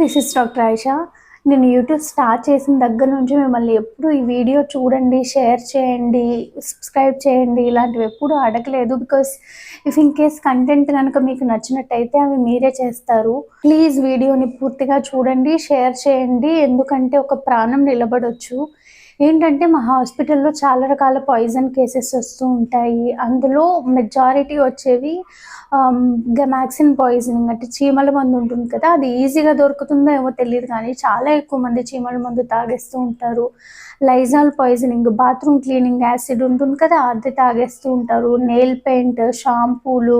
This is doctor Ayesha నేను YouTube start చేసిన దగ్గర నుంచి మిమ్మల్ని ఎప్పుడు ఈ వీడియో చూడండి షేర్ చేయండి సబ్స్క్రైబ్ చేయండి. ఇలాంటివి ఎప్పుడు అడగలేదు because if in case content కనుక మీకు నచ్చినట్టయితే అవి మీరే చేస్తారు. ప్లీజ్ వీడియోని పూర్తిగా చూడండి షేర్ చేయండి. ఎందుకంటే ఒక ప్రాణం నిలబడొచ్చు. ఏంటంటే మా హాస్పిటల్లో చాలా రకాల పాయిజన్ కేసెస్ వస్తూ ఉంటాయి. అందులో మెజారిటీ వచ్చేవి గమాక్సిన్ పాయిజనింగ్ అంటే చీమల మందు ఉంటుంది కదా అది ఈజీగా దొరుకుతుందో ఏమో తెలియదు కానీ చాలా ఎక్కువ మంది చీమల మందు తాగేస్తూ ఉంటారు. Lysol poisoning bathroom cleaning acid ఉంటుంది కదా అది తాగేస్తూ ఉంటారు. నెయిల్ పెయింట్ షాంపూలు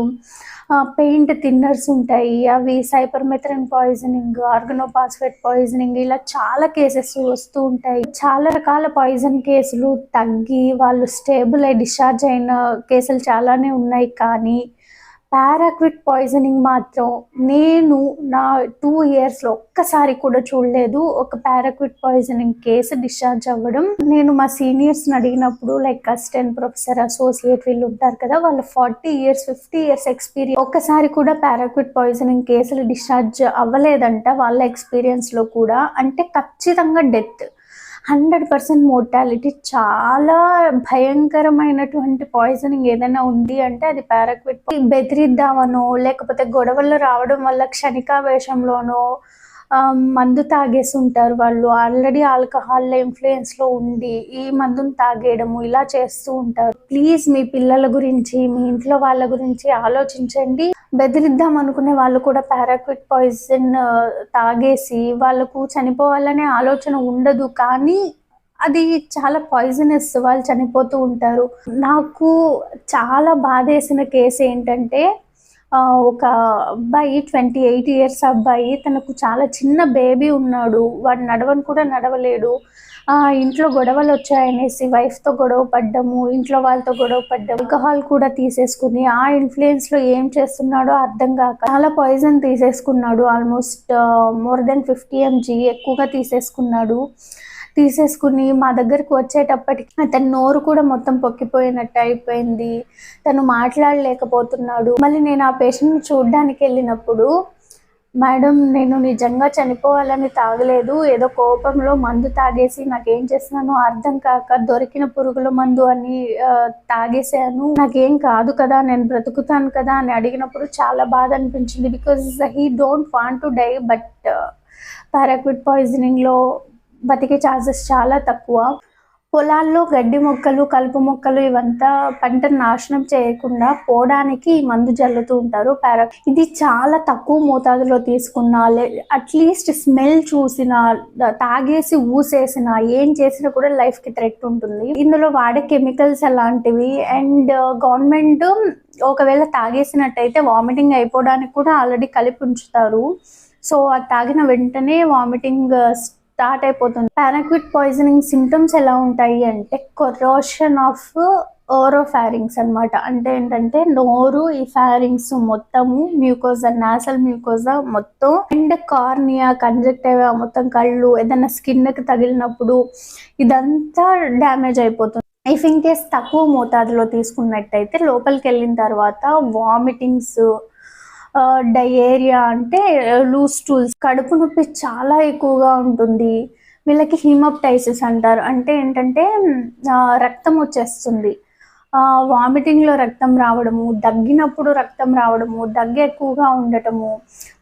పెయింట్ థిన్నర్స్ ఉంటాయి. అవి సైపర్మెథ్రిన్ పాయిజనింగ్ ఆర్గనోపాస్ఫేట్ పాయిజనింగ్ ఇలా చాలా కేసెస్ వస్తూ ఉంటాయి. చాలా రకాల పాయిజన్ కేసులు తగ్గి వాళ్ళు స్టేబుల్ అయి డిశ్చార్జ్ అయిన కేసులు చాలానే ఉన్నాయి. కానీ పారాక్విట్ పాయిజనింగ్ మాత్రం నేను నా టూ ఇయర్స్లో ఒక్కసారి కూడా చూడలేదు. ఒక పారాక్విట్ పాయిజనింగ్ కేసు డిశ్చార్జ్ అవ్వడం. నేను మా సీనియర్స్ని అడిగినప్పుడు లైక్ అసిస్టెంట్ ప్రొఫెసర్ అసోసియేట్ వీళ్ళు ఉంటారు కదా వాళ్ళ forty years fifty years experience ఒక్కసారి కూడా పారాక్విట్ పాయిజనింగ్ కేసులు డిశ్చార్జ్ అవ్వలేదంట వాళ్ళ ఎక్స్పీరియన్స్లో కూడా. అంటే ఖచ్చితంగా డెత్. హండ్రెడ్ పర్సెంట్ మోర్టాలిటీ చాలా భయంకరమైనటువంటి పాయిజనింగ్ ఏదైనా ఉంది అంటే అది పారాక్విట్ బెదిరిద్దామనో లేకపోతే గొడవల్లో రావడం వల్ల క్షణికావేశంలోనో మందు తాగేసి ఉంటారు వాళ్ళు ఆల్రెడీ ఆల్కహాల్ ఇన్ఫ్లుయెన్స్లో ఉండి ఈ మందును తాగేయడము ఇలా చేస్తూ ఉంటారు. ప్లీజ్ మీ పిల్లల గురించి మీ ఇంట్లో వాళ్ళ గురించి ఆలోచించండి. బెదిరిద్దాం అనుకునే వాళ్ళు కూడా పారాక్విట్ పాయిజన్ తాగేసి వాళ్ళకు చనిపోవాలనే ఆలోచన ఉండదు. కానీ అది చాలా పాయిజనస్ వాళ్ళు చనిపోతూ ఉంటారు. నాకు చాలా బాధేసిన కేసు ఏంటంటే ఒక అబ్బాయి ట్వంటీ ఎయిట్ ఇయర్స్ అబ్బాయి తనకు చాలా చిన్న బేబీ ఉన్నాడు. వాడు నడవని కూడా నడవలేడు. ఇంట్లో గొడవలు వచ్చాయనేసి వైఫ్తో గొడవ పడ్డము ఇంట్లో వాళ్ళతో గొడవ పడ్డము ఆల్కహాల్ కూడా తీసేసుకుని ఆ ఇన్ఫ్లుయెన్స్లో ఏం చేస్తున్నాడో అర్థం కాక చాలా poison తీసేసుకున్నాడు. Almost more than fifty MG ఎక్కువగా తీసేసుకున్నాడు. తీసేసుకుని మా దగ్గరకు వచ్చేటప్పటికి అతని నోరు కూడా మొత్తం పొక్కిపోయినట్టు అయిపోయింది. తను మాట్లాడలేకపోతున్నాడు. మళ్ళీ నేను ఆ పేషెంట్ని చూడడానికి వెళ్ళినప్పుడు మేడం నేను నిజంగా చనిపోవాలని తాగలేదు. ఏదో కోపంలో మందు తాగేసి నాకేం చేస్తున్నానో అర్థం కాక దొరికిన పురుగుల మందు అని తాగేశాను. నాకేం కాదు కదా నేను బ్రతుకుతాను కదా అని అడిగినప్పుడు చాలా బాధ అనిపించింది. Because he don't want to die but paraquat పాయిజనింగ్లో బతికే ఛాన్సెస్ చాలా తక్కువ. పొలాల్లో గడ్డి మొక్కలు కలుపు మొక్కలు ఇవంతా పంటను నాశనం చేయకుండా పోవడానికి మందు జల్లుతూ ఉంటారు. పారా ఇది చాలా తక్కువ మోతాదులో తీసుకున్నా లే అట్లీస్ట్ స్మెల్ చూసినా తాగేసి ఊసేసిన ఏం చేసినా కూడా లైఫ్కి థ్రెట్ ఉంటుంది. ఇందులో వాడే కెమికల్స్ అలాంటివి అండ్ గవర్నమెంట్ ఒకవేళ తాగేసినట్టయితే వామిటింగ్ అయిపోవడానికి కూడా ఆల్రెడీ కలిపి ఉంచుతారు సో అది తాగిన వెంటనే వామిటింగ్ స్టార్ట్ అయిపోతుంది. పారాక్విట్ పాయిజనింగ్ సిమ్టమ్స్ ఎలా ఉంటాయి అంటే కొరోషన్ ఆఫ్ ఓరో ఫ్యారింగ్స్ అన్నమాట. అంటే ఏంటంటే నోరు ఈ ఫ్యారింగ్స్ మొత్తము మ్యూకోజా నాసల్ మ్యూకోజా మొత్తం అండ్ కార్నియా కంజక్టివా మొత్తం కళ్ళు ఏదైనా స్కిన్కి తగిలినప్పుడు ఇదంతా డ్యామేజ్ అయిపోతుంది. ఇఫ్ ఇన్ కేస్ తక్కువ మోతాదులో తీసుకున్నట్టయితే లోపలికి వెళ్ళిన తర్వాత వామిటింగ్స్ డయేరియా అంటే లూస్ టూల్స్ కడుపు నొప్పి చాలా ఎక్కువగా ఉంటుంది. వీళ్ళకి హిమప్టైసిస్ అంటారు. అంటే ఏంటంటే రక్తం వచ్చేస్తుంది. వామిటింగ్లో రక్తం రావడము దగ్గినప్పుడు రక్తం రావడము దగ్గు ఎక్కువగా ఉండటము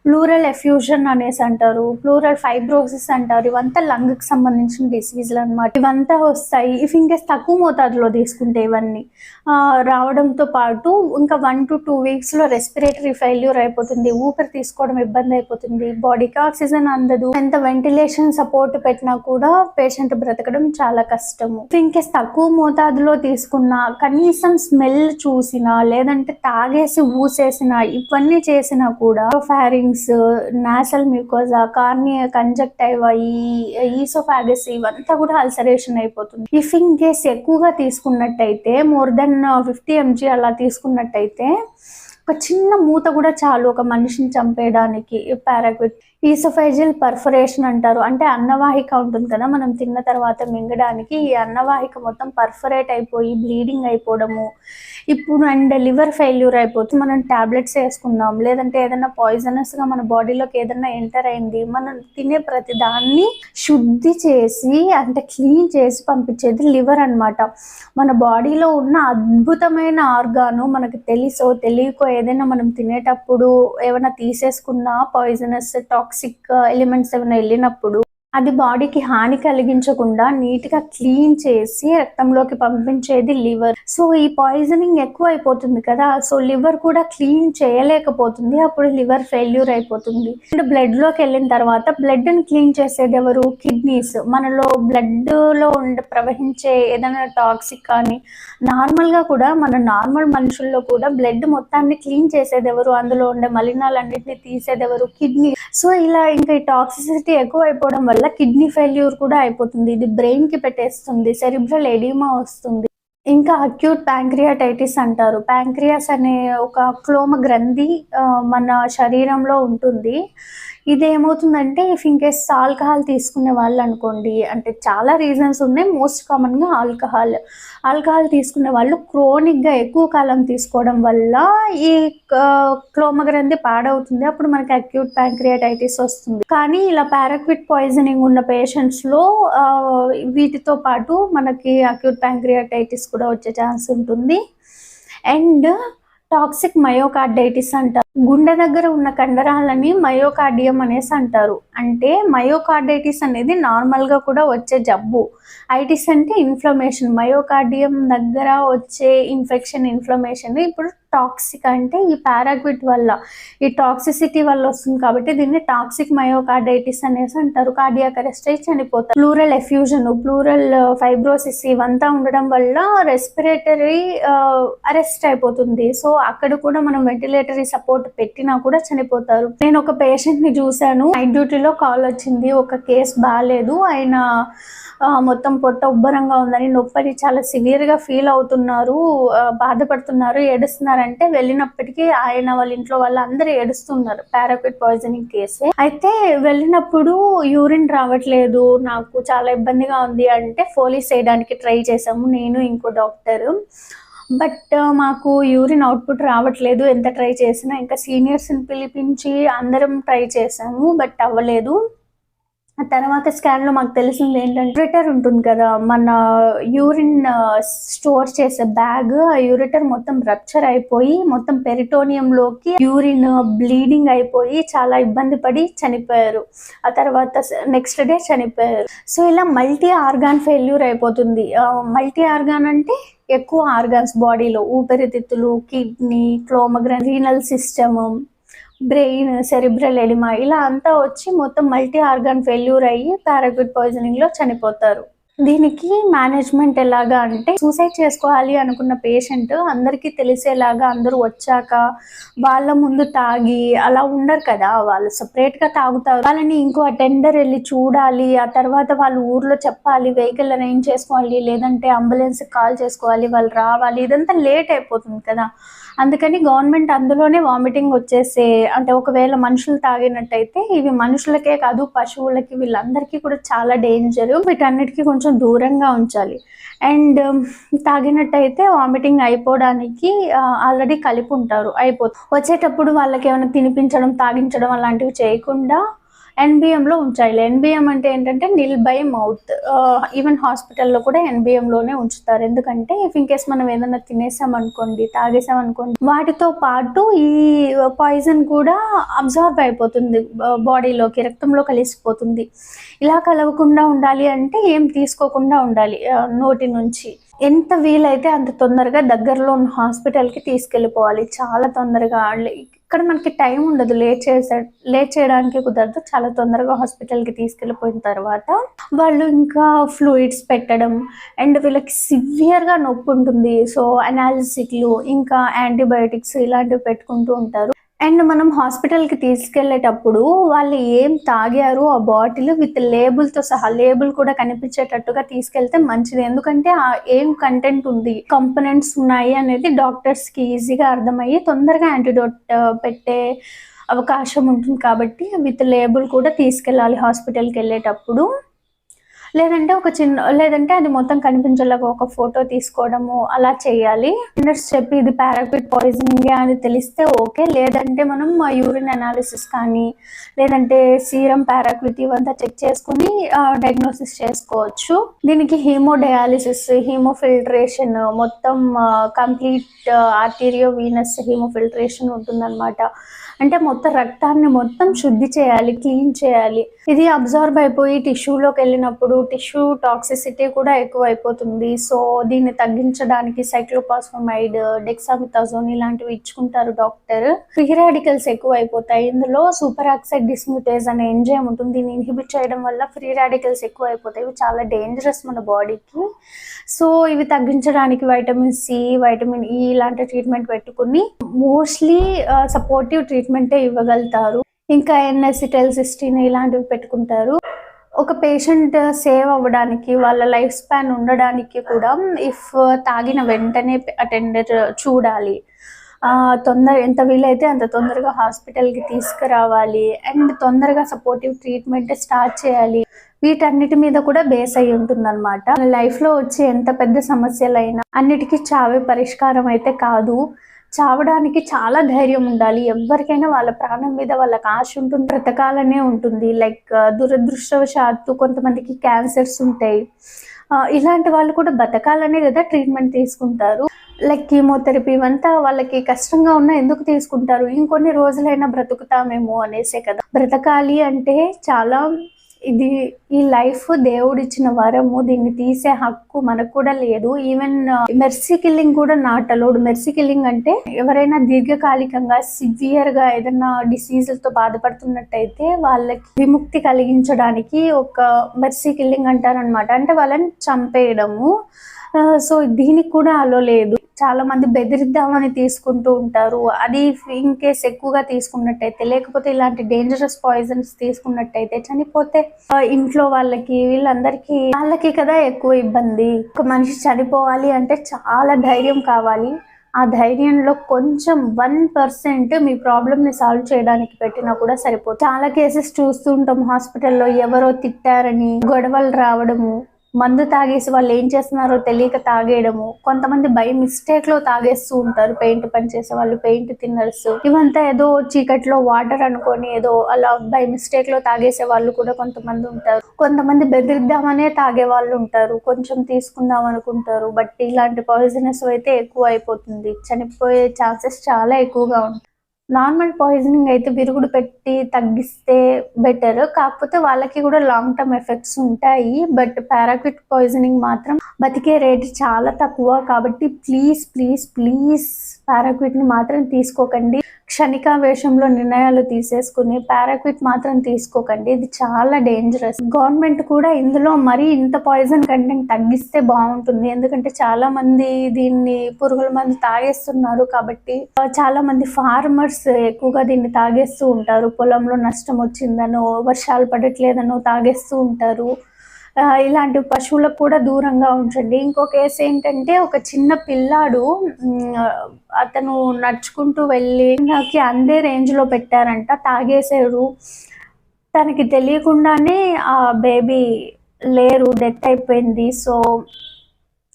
ప్లూరల్ ఎఫ్యూజన్ అనేసి అంటారు ప్లూరల్ ఫైబ్రోసిస్ అంటారు ఇవంతా లంగ్కి సంబంధించిన డిసీజ్లు అనమాట ఇవంతా వస్తాయి. ఇఫ్ ఇంకేస్ తక్కువ మోతాదులో తీసుకుంటే ఇవన్నీ రావడంతో పాటు ఇంకా వన్ టు టూ వీక్స్లో రెస్పిరేటరీ ఫెయిల్యూర్ అయిపోతుంది. ఊపిరి తీసుకోవడం ఇబ్బంది అయిపోతుంది. బాడీకి ఆక్సిజన్ అందదు. ఎంత వెంటిలేషన్ సపోర్ట్ పెట్టినా కూడా పేషెంట్ బ్రతకడం చాలా కష్టము. ఇఫ్ ఇంకేస్ తక్కువ మోతాదులో తీసుకున్నా కనీసం స్మెల్ చూసినా లేదంటే తాగేసి ఊసేసిన ఇవన్నీ చేసినా కూడా pharynx nasal mucosa cornea conjunctiva ఈ ఈసోఫాగస్ ఇవంతా కూడా అల్సరేషన్ అయిపోతుంది. ఇఫ్ ఇన్ కేస్ ఎక్కువగా తీసుకున్నట్టయితే మోర్ దెన్ ఫిఫ్టీ ఎంజీ అలా తీసుకున్నట్టయితే ఒక చిన్న మూత కూడా చాలు ఒక మనిషిని చంపేయడానికి పారాక్విట్ ఈసోఫైజిల్ పర్ఫరేషన్ అంటారు. అంటే అన్నవాహిక ఉంటుంది కదా మనం తిన్న తర్వాత మింగడానికి ఈ అన్నవాహిక మొత్తం పర్ఫరేట్ అయిపోయి బ్లీడింగ్ అయిపోవడము. ఇప్పుడు అండ్ లివర్ ఫెయిల్యూర్ అయిపోతుంది మనం టాబ్లెట్స్ వేసుకున్నాం లేదంటే ఏదైనా పాయిజనస్గా మన బాడీలోకి ఏదైనా ఎంటర్ అయింది మనం తినే ప్రతి దాన్ని శుద్ధి చేసి అంటే క్లీన్ చేసి పంపించేది లివర్ అన్నమాట. మన బాడీలో ఉన్న అద్భుతమైన ఆర్గాను మనకు తెలుసో తెలియకో ఏదైనా మనం తినేటప్పుడు ఏమైనా తీసేసుకున్నా పాయిజనస్ టాక్సిక్ ఎలిమెంట్స్ uh, ఏమైనా వెళ్ళినప్పుడు అది బాడీకి హాని కలిగించకుండా నీట్గా క్లీన్ చేసి రక్తంలోకి పంపించేది లివర్. సో ఈ పాయిజనింగ్ ఎక్కువ అయిపోతుంది కదా సో లివర్ కూడా క్లీన్ చేయలేకపోతుంది. అప్పుడు లివర్ ఫెయిల్యూర్ అయిపోతుంది. అండ్ బ్లడ్లోకి వెళ్ళిన తర్వాత బ్లడ్ని క్లీన్ చేసేది ఎవరు? కిడ్నీస్. మనలో బ్లడ్లో ఉండే ప్రవహించే ఏదైనా టాక్సిక్ కానీ నార్మల్గా కూడా మన నార్మల్ మనుషుల్లో కూడా బ్లడ్ మొత్తాన్ని క్లీన్ చేసేది ఎవరు? అందులో ఉండే మలినాలన్నింటినీ తీసేది ఎవరు? కిడ్నీ. సో ఇలా ఇంకా ఈ టాక్సిసిటీ ఎక్కువ అయిపోవడం వల్ల కిడ్నీ ఫెయిల్యూర్ కూడా అయిపోతుంది. ఇది బ్రెయిన్కి పెట్టేస్తుంది సెరిబ్రల్ ఎడిమా వస్తుంది. ఇంకా అక్యూట్ ప్యాంక్రియాటైటిస్ అంటారు. ప్యాంక్రియాస్ అనే ఒక క్లోమ గ్రంథి మన శరీరంలో ఉంటుంది. ఇది ఏమవుతుందంటే ఇఫ్ ఇన్ ఆల్కహాల్ తీసుకునే వాళ్ళు అనుకోండి అంటే చాలా రీజన్స్ ఉన్నాయి. మోస్ట్ కామన్గా ఆల్కహాల్ ఆల్కహాల్ తీసుకునే వాళ్ళు క్రోనిక్గా ఎక్కువ కాలం తీసుకోవడం వల్ల ఈ క్లోమగ్రంథి పాడవుతుంది. అప్పుడు మనకి అక్యూట్ ప్యాంక్రియాటైటిస్ వస్తుంది. కానీ ఇలా పారాక్విట్ పాయిజనింగ్ ఉన్న పేషెంట్స్లో వీటితో పాటు మనకి అక్యూట్ ప్యాంక్రియాటైటిస్ కూడా వచ్చే ఛాన్స్ ఉంటుంది. అండ్ టాక్సిక్ మయోకార్డైటిస్ అంటారు. గుండె దగ్గర ఉన్న కండరాలని మయోకార్డియం అనేసి అంటారు. అంటే మయోకార్డైటిస్ అనేది నార్మల్గా కూడా వచ్చే జబ్బు. ఐటిస్ అంటే ఇన్ఫ్లమేషన్. మయోకార్డియం దగ్గర వచ్చే ఇన్ఫెక్షన్ ఇన్ఫ్లమేషన్ ఇప్పుడు టాక్సిక్ అంటే ఈ పారాగ్విట్ వల్ల ఈ టాక్సిసిటీ వల్ల వస్తుంది కాబట్టి దీన్ని టాక్సిక్ మయోకార్డైటిస్ అనేసి అంటారు. కార్డియాక్ అరెస్ట్ అయి చనిపోతారు. ప్లూరల్ ఎఫ్యూజన్ ప్లూరల్ ఫైబ్రోసిస్ ఇవంతా ఉండడం వల్ల రెస్పిరేటరీ అరెస్ట్ అయిపోతుంది. సో అక్కడ కూడా మనం వెంటిలేటరీ సపోర్ట్ పెట్టినా కూడా చనిపోతారు. నేను ఒక పేషెంట్ని చూశాను. నైట్ డ్యూటీలో కాల్ వచ్చింది. ఒక కేసు బాగాలేదు ఆయన మొత్తం పొట్ట ఉబ్బరంగా ఉందని నొప్పి చాలా సివియర్గా ఫీల్ అవుతున్నారు. బాధపడుతున్నారు ఏడుస్తున్నారు. ఏడుస్తున్నారంటే వెళ్ళినప్పటికీ ఆయన వాళ్ళ ఇంట్లో వాళ్ళు అందరూ ఏడుస్తున్నారు పారాపిట్ పాయిజనింగ్ కేసే. అయితే వెళ్ళినప్పుడు యూరిన్ రావట్లేదు నాకు చాలా ఇబ్బందిగా ఉంది అంటే ఫోలీస్ చేయడానికి ట్రై చేసాము నేను ఇంకో డాక్టర్. బట్ మాకు యూరిన్ అవుట్పుట్ రావట్లేదు ఎంత ట్రై చేసినా. ఇంకా సీనియర్స్ని పిలిపించి అందరం ట్రై చేసాము బట్ అవ్వలేదు. తర్వాత స్కాన్లో మాకు తెలిసింది ఏంటంటే యూరిటర్ ఉంటుంది కదా మన యూరిన్ స్టోర్ చేసే బ్యాగ్ ఆ యూరిటర్ మొత్తం రప్చర్ అయిపోయి మొత్తం పెరిటోనియంలోకి యూరిన్ బ్లీడింగ్ అయిపోయి చాలా ఇబ్బంది పడి చనిపోయారు. ఆ తర్వాత నెక్స్ట్ డే చనిపోయారు. సో ఇలా మల్టీ ఆర్గాన్ ఫెయిల్యూర్ అయిపోతుంది. మల్టీ ఆర్గాన్ అంటే ఎక్కువ ఆర్గాన్స్ బాడీలో ఊపిరితిత్తులు kidney క్లోమగ్రన్ renal system brain cerebral oedema ఇలా అంతా వచ్చి మొత్తం మల్టీ ఆర్గాన్ ఫెయిల్యూర్ అయ్యి పారాగ్విడ్ పాయిజనింగ్లో చనిపోతారు. దీనికి మేనేజ్మెంట్ ఎలాగా అంటే సూసైడ్ చేసుకోవాలి అనుకున్న పేషెంట్ అందరికీ తెలిసేలాగా అందరూ వచ్చాక వాళ్ళ ముందు తాగి అలా ఉండరు కదా వాళ్ళు సపరేట్గా గా తాగుతారు. వాళ్ళని ఇంకో అటెండర్ వెళ్ళి చూడాలి ఆ తర్వాత వాళ్ళు ఊర్లో చెప్పాలి వెహికల్ అరేంజ్ చేసుకోవాలి లేదంటే అంబులెన్స్ కాల్ చేసుకోవాలి వాళ్ళు రావాలి ఇదంతా లేట్ అయిపోతుంది కదా. అందుకని గవర్నమెంట్ అందులోనే వామిటింగ్ వచ్చేసే అంటే ఒకవేళ మనుషులు తాగినట్టయితే ఇవి మనుషులకే కాదు పశువులకి వీళ్ళందరికీ కూడా చాలా డేంజర్ వీటన్నిటికీ కొంచెం దూరంగా ఉంచాలి. అండ్ um, తాగినట్టయితే వామిటింగ్ అయిపోవడానికి ఆల్రెడీ కలిపి ఉంటారు అయిపోతుంది. వచ్చేటప్పుడు వాళ్ళకి ఏమైనా తినిపించడం తాగించడం అలాంటివి చేయకుండా ఎన్బిఎంలో ఉంచాలి ఎన్బిఎం అంటే ఏంటంటే నిల్ బై మౌత్ ఈవెన్ హాస్పిటల్లో కూడా ఎన్బిఎంలోనే ఉంచుతారు. ఎందుకంటే ఇఫ్ ఇన్కేస్ మనం ఏదైనా తినేసాం అనుకోండి తాగేసాం అనుకోండి వాటితో పాటు ఈ పాయిజన్ కూడా అబ్జర్వ్ అయిపోతుంది. బాడీలోకి రక్తంలో కలిసిపోతుంది. ఇలా కలవకుండా ఉండాలి అంటే ఏం తీసుకోకుండా ఉండాలి. నోటి నుంచి. ఎంత వీలైతే అంత తొందరగా దగ్గరలో ఉన్న హాస్పిటల్కి తీసుకెళ్ళిపోవాలి. చాలా తొందరగా ఇక్కడ మనకి టైం ఉండదు. లేట్ చేసే లేట్ చేయడానికి కుదరదు. చాలా తొందరగా హాస్పిటల్కి తీసుకెళ్ళిపోయిన తర్వాత వాళ్ళు ఇంకా ఫ్లూయిడ్స్ పెట్టడం అండ్ వీళ్ళకి సివియర్గా నొప్పి ఉంటుంది. సో అనాలిసిక్లు ఇంకా యాంటీబయోటిక్స్ ఇలాంటివి పెట్టుకుంటూ ఉంటారు. అండ్ మనం హాస్పిటల్కి తీసుకెళ్ళేటప్పుడు వాళ్ళు ఏం తాగారు ఆ బాటిల్ విత్ లేబుల్తో సహా లేబుల్ కూడా కనిపించేటట్టుగా తీసుకెళ్తే మంచిది. ఎందుకంటే ఆ ఏం కంటెంట్ ఉంది కంపోనెంట్స్ ఉన్నాయి అనేది డాక్టర్స్కి ఈజీగా అర్థమయ్యి తొందరగా యాంటీడోట్ పెట్టే అవకాశం ఉంటుంది కాబట్టి విత్ లేబుల్ కూడా తీసుకెళ్ళాలి హాస్పిటల్కి వెళ్ళేటప్పుడు. లేదంటే ఒక చిన్న లేదంటే అది మొత్తం కనిపించేలాగా ఒక ఫోటో తీసుకోవడము అలా చేయాలి. నర్స్ చెప్పి ఇది పారాక్విట్ పాయిజనింగ్ అని తెలిస్తే ఓకే. లేదంటే మనం యూరిన్ అనాలిసిస్ కానీ లేదంటే సీరం పారాక్విట్ ఇవంతా చెక్ చేసుకుని డయాగ్నోసిస్ చేసుకోవచ్చు. దీనికి హీమోడయాలిసిస్ హీమోఫిల్టరేషన్ మొత్తం కంప్లీట్ ఆర్టీరియో వీనస్ హీమోఫిల్టరేషన్ ఉంటుందన్నమాట. అంటే మొత్తం రక్తాన్ని మొత్తం శుద్ధి చేయాలి క్లీన్ చేయాలి. ఇది అబ్జర్వ్ అయిపోయి టిష్యూలోకి వెళ్ళినప్పుడు టిష్యూ టాక్సిసిటీ కూడా ఎక్కువ అయిపోతుంది సో దీన్ని తగ్గించడానికి సైక్లోపాస్ఫమైడ్ డెక్సామిథాజోన్ ఇలాంటివి ఇచ్చుకుంటారు డాక్టర్. ఫ్రీ రాడికల్స్ ఎక్కువ అయిపోతాయి ఇందులో సూపర్ ఆక్సైడ్ డిస్మ్యూటేజ్ అనే ఎంజైమ్ ఉంటుంది. దీన్ని ఇన్హిబిట్ చేయడం వల్ల ఫ్రీ రాడికల్స్ ఎక్కువ అయిపోతాయి ఇవి చాలా డేంజరస్ మన బాడీకి. సో ఇవి తగ్గించడానికి వైటమిన్ సి వైటమిన్ ఈ ఇలాంటి ట్రీట్మెంట్ పెట్టుకుని మోస్ట్లీ సపోర్టివ్ ట్రీట్మెంట్ ఇవ్వగలుగుతారు. ఇంకా ఎన్ఎసిటెల్ సిస్టీన్ ఇలాంటివి పెట్టుకుంటారు. ఒక పేషెంట్ సేవ్ అవ్వడానికి వాళ్ళ లైఫ్ స్పాన్ ఉండడానికి కూడా ఇఫ్ తాగిన వెంటనే అటెండర్ చూడాలి. తొందర ఎంత వీలైతే అంత తొందరగా హాస్పిటల్కి తీసుకురావాలి. అండ్ తొందరగా సపోర్టివ్ ట్రీట్మెంట్ స్టార్ట్ చేయాలి. వీటన్నిటి మీద కూడా బేస్ అయి ఉంటుందన్నమాట. లైఫ్లో వచ్చే ఎంత పెద్ద సమస్యలైనా అన్నిటికీ చావే పరిష్కారం అయితే కాదు. చావడానికి చాలా ధైర్యం ఉండాలి. ఎవరికైనా వాళ్ళ ప్రాణం మీద వాళ్ళకి ఆశ ఉంటుంది బ్రతకాలనే ఉంటుంది. లైక్ దురదృష్టవశాత్తు కొంతమందికి క్యాన్సర్స్ ఉంటాయి. ఇలాంటి వాళ్ళు కూడా బతకాలనే కదా ట్రీట్మెంట్ తీసుకుంటారు. లైక్ కీమోథెరపీ ఇవంతా వాళ్ళకి కష్టంగా ఉన్నా ఎందుకు తీసుకుంటారు? ఇంకొన్ని రోజులైనా బ్రతుకుతామేమో అనేసే కదా. బ్రతకాలి అంటే చాలా ఇది ఈ లైఫ్ దేవుడు ఇచ్చిన వరము దీన్ని తీసే హక్కు మనకు కూడా లేదు. ఈవెన్ మెర్సీ కిల్లింగ్ కూడా నాట్ అలౌడ్ మెర్సీ కిల్లింగ్ అంటే ఎవరైనా దీర్ఘకాలికంగా సివియర్గా ఏదైనా డిసీజులతో బాధపడుతున్నట్టయితే వాళ్ళకి విముక్తి కలిగించడానికి ఒక మెర్సీ కిల్లింగ్ అంటారనమాట అంటే వాళ్ళని చంపేయడము. Uh, సో దీనికి కూడా అలో లేదు. చాలా మంది బెదిరిద్దామని తీసుకుంటూ ఉంటారు. అది ఇన్ కేస్ ఎక్కువగా తీసుకున్నట్టయితే లేకపోతే ఇలాంటి డేంజరస్ పాయిజన్స్ తీసుకున్నట్టయితే చనిపోతే ఇంట్లో వాళ్ళకి వీళ్ళందరికీ వాళ్ళకి కదా ఎక్కువ ఇబ్బంది. ఒక మనిషి చనిపోవాలి అంటే చాలా ధైర్యం కావాలి. ఆ ధైర్యంలో కొంచెం వన్ పర్సెంట్ మీ ప్రాబ్లమ్ని సాల్వ్ చేయడానికి పెట్టినా కూడా సరిపోతుంది చాలా కేసెస్ చూస్తూ ఉంటాం. హాస్పిటల్లో ఎవరో తిట్టారని గొడవలు రావడము మందు తాగేసి వాళ్ళు ఏం చేస్తున్నారో తెలియక తాగేయడము. కొంతమంది బై మిస్టేక్లో తాగేస్తూ ఉంటారు. పెయింట్ పని చేసే వాళ్ళు పెయింట్ తిన్నర్స్. ఇవంతా ఏదో చీకట్లో వాటర్ అనుకొని ఏదో అలా బై మిస్టేక్లో తాగేసే వాళ్ళు కూడా కొంతమంది ఉంటారు. కొంతమంది బెదిరిద్దామనే తాగే వాళ్ళు ఉంటారు. కొంచెం తీసుకుందాం అనుకుంటారు. బట్ ఇలాంటి పాయిజనస్ అయితే ఎక్కువ అయిపోతుంది. చనిపోయే ఛాన్సెస్ చాలా ఎక్కువగా ఉంటాయి. నార్మల్ పాయిజనింగ్ అయితే విరుగుడు పెట్టి తగ్గిస్తే బెటర్. కాకపోతే వాళ్ళకి కూడా లాంగ్ టర్మ్ ఎఫెక్ట్స్ ఉంటాయి. బట్ పారాక్విట్ పాయిజనింగ్ మాత్రం బతికే రేట్ చాలా తక్కువ. కాబట్టి ప్లీజ్ ప్లీజ్ ప్లీజ్ పారాక్విట్ని మాత్రం తీసుకోకండి. క్షణికావేశంలో నిర్ణయాలు తీసేసుకుని పారాక్విట్ మాత్రం తీసుకోకండి. ఇది చాలా డేంజరస్ గవర్నమెంట్ కూడా ఇందులో మరీ ఇంత పాయిజన్ కంటెంట్ తగ్గిస్తే బాగుంటుంది. ఎందుకంటే చాలా మంది దీన్ని పురుగుల మంది తాగేస్తున్నారు కాబట్టి చాలా మంది ఫార్మర్స్ ఎక్కువగా దీన్ని తాగేస్తూ ఉంటారు. పొలంలో నష్టం వచ్చిందనో వర్షాలు పడట్లేదనో తాగేస్తూ ఉంటారు. ఇలాంటి పశువులకు కూడా దూరంగా ఉంచండి. ఇంకో కేసు ఏంటంటే ఒక చిన్న పిల్లాడు అతను నడుచుకుంటూ వెళ్ళి నాకు అందే రేంజ్లో పెట్టారంట తాగేశారు. తనకి తెలియకుండానే ఆ బేబీ లేరు డెత్ అయిపోయింది. సో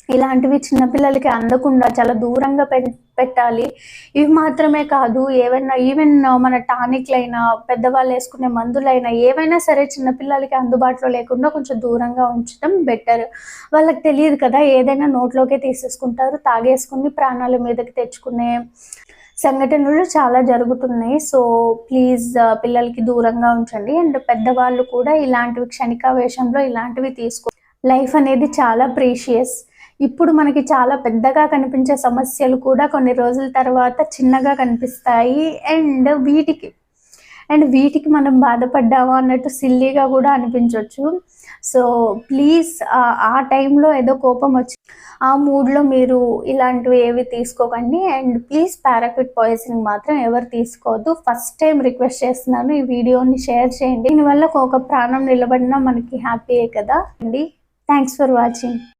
ఇలాంటివి చిన్నపిల్లలకి అందకుండా చాలా దూరంగా పె పెట్టాలి. ఇవి మాత్రమే కాదు ఏవైనా ఈవెన్ మన టానిక్లైనా పెద్దవాళ్ళు వేసుకునే మందులైనా ఏవైనా సరే చిన్నపిల్లలకి అందుబాటులో లేకుండా కొంచెం దూరంగా ఉంచడం బెటర్ వాళ్ళకి తెలియదు కదా ఏదైనా నోట్లోకే తీసేసుకుంటారు తాగేసుకుని ప్రాణాల మీదకి తెచ్చుకునే సంఘటనలు చాలా జరుగుతున్నాయి. సో ప్లీజ్ పిల్లలకి దూరంగా ఉంచండి. అండ్ పెద్దవాళ్ళు కూడా ఇలాంటివి క్షణికావేశంలో ఇలాంటివి తీసుకో లైఫ్ అనేది చాలా ప్రీషియస్ ఇప్పుడు మనకి చాలా పెద్దగా కనిపించే సమస్యలు కూడా కొన్ని రోజుల తర్వాత చిన్నగా కనిపిస్తాయి. అండ్ వీటికి అండ్ వీటికి మనం బాధపడ్డామా అన్నట్టు సిల్లీగా కూడా అనిపించవచ్చు సో ప్లీజ్ ఆ టైంలో ఏదో కోపం వచ్చి ఆ మూడ్లో మీరు ఇలాంటివి ఏవి తీసుకోకండి. అండ్ ప్లీజ్ పారాక్విట్ పాయిజనింగ్ మాత్రం ఎవరు తీసుకోవద్దు. ఫస్ట్ టైం రిక్వెస్ట్ చేస్తున్నాను ఈ వీడియోని షేర్ చేయండి. దీనివల్ల ఒక ప్రాణం నిలబడినా మనకి హ్యాపీయే కదా అండి. Thanks for watching.